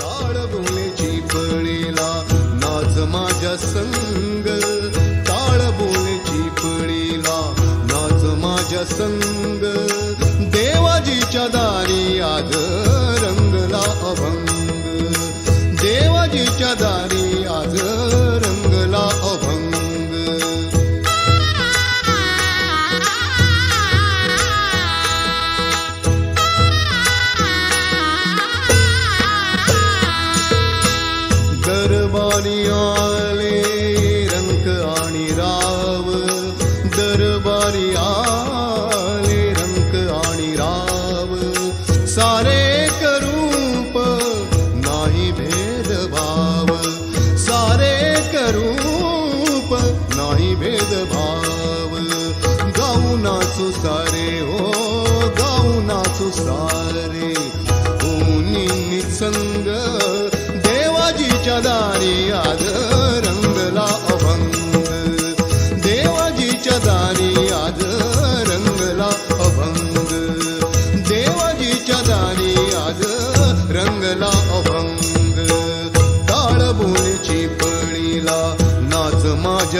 टाळ बोलेची पळीला नाच माझ्या संग. टाळ बोलेची पळीला नाच माझ्या संग. देवाजीच्या दारी आज रंगला अभंग. देवाजीच्या दारी राव दरबारी आले रंक आणि राव. सारे करूप नाही भेदभाव. सारे करूप नाही भेदभाव. गाऊ नाचू सारे हो गाऊ नाचू सारे. होनी निसंग देवाजीच्या दारी आज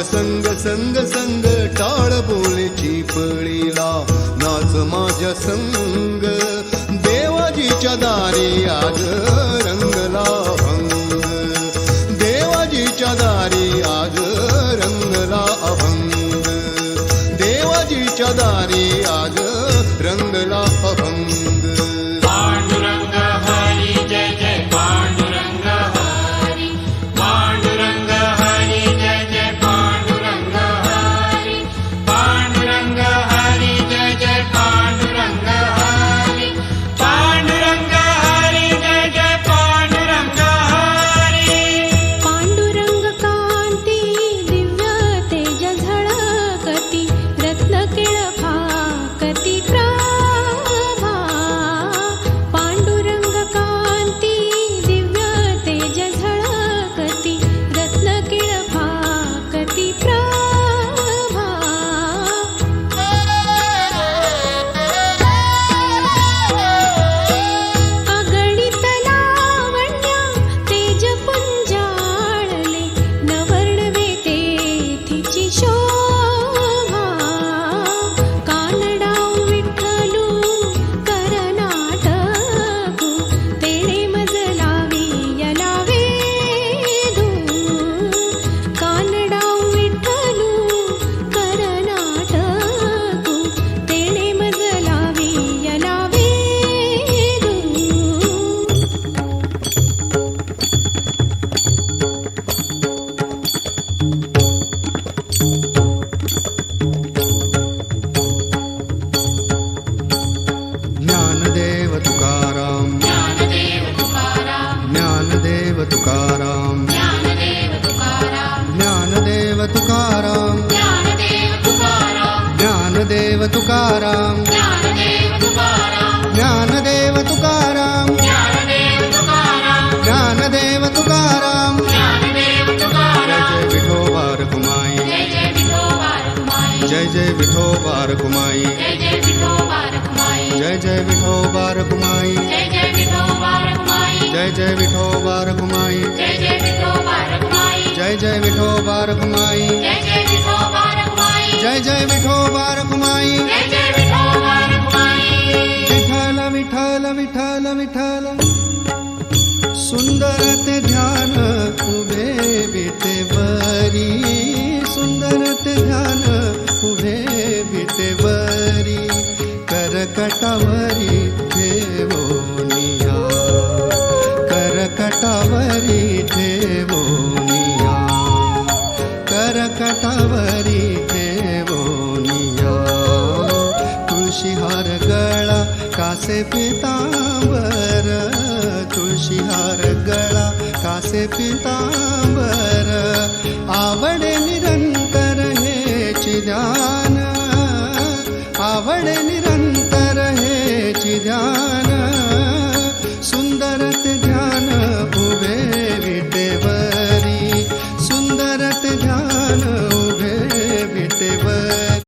संग संग संग टाळ बोलीची पळीला. नाच माझ्या संग. देवाजीच्या दारी आज रंगला अभंग देवाजीच्या दारी आज रंगला अभंग. देवाजीच्या दारी आज रंगला अभंग. Peachy Show. ज्ञानदेव तुकाराम ज्ञानदेव तुकाराम ज्ञानदेव तुकाराम ज्ञानदेव तुकाराम ज्ञानदेव तुकाराम ज्ञानदेव तुकाराम जय विठो बार कुमाई जय जय विठो बार कुमाई जय विठो बार घुमाई जय जय विठो बार घुमाई जय जय विठो बार घुमाई जय जय विठो बार घुमाई जय जय विठो बार विठल विठल विठल विठल सुंदर ते ध्यान तुबे बिटे बरी सुंदर ते ध्यान गळा कासे पितांबर तुळशीहार गळा कासे पितांबर आवडे निरंतर हे चिदान आवडे निरंतर हे चिदान सुंदर ते